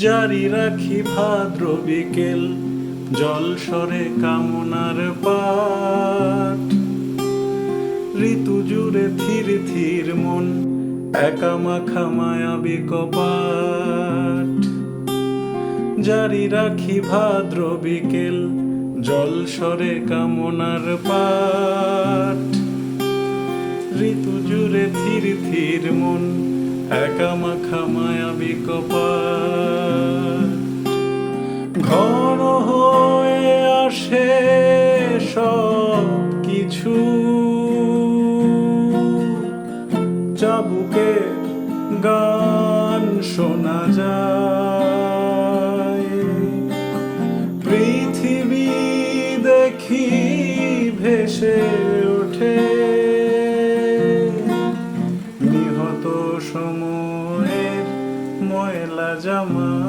জারি রাখি ভাদ্র বিকেল জল সরে কামনার পাট একা মাখা মায়াবী কপাট জারি রাখি ভাদ্র বিকেল জল সরে কামনার পাট ঋতু জুড়ে ধীর ধীর মন একা মাখা মায়াবী কপাট ঘন হয়ে চাবুকে গান শোনা যায়। পৃথিবী দেখি ভেসে ওঠে। নিহত সময়ের ময়লা জামায়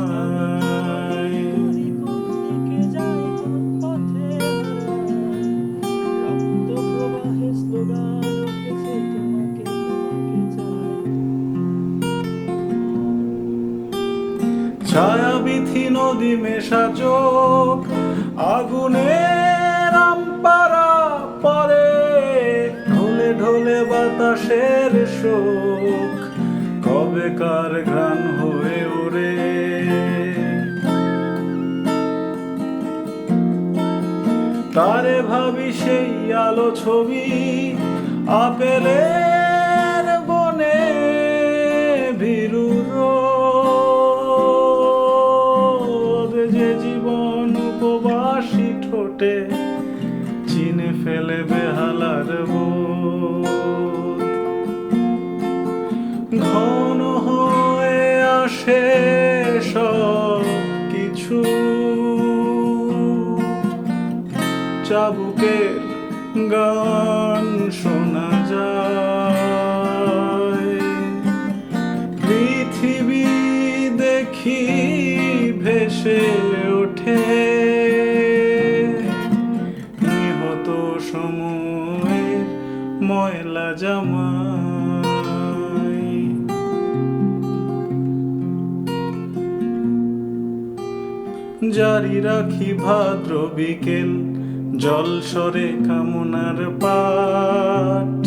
ছায়াবিথি নদী মেশা চোখ, আগুনের আমপারা পরে ঢোলে ঢোলে বাতাসের শোক, কবে কার ঘ্রাণ হয়ে ওরে তারে ভাবি সেই আলো ছবি, আপেলের চিনে ফেলে বেহালার ঘন হয়ে আসে সব কিছু। চাবুকের গান শোনা যায়। জারি রাখি ভাদ্র বিকেল, জল সরে কামনার পাট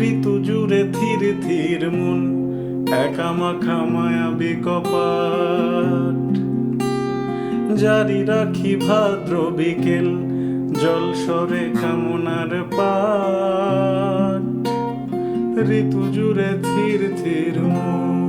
ঋতু জুড়ে ধীর ধীর মন, একা মাখা মায়াবী জারি রাখি ভাদ্র বিকেল, জল সরে কামনার পাট ঋতু জুড়ে ধীর ধীর মন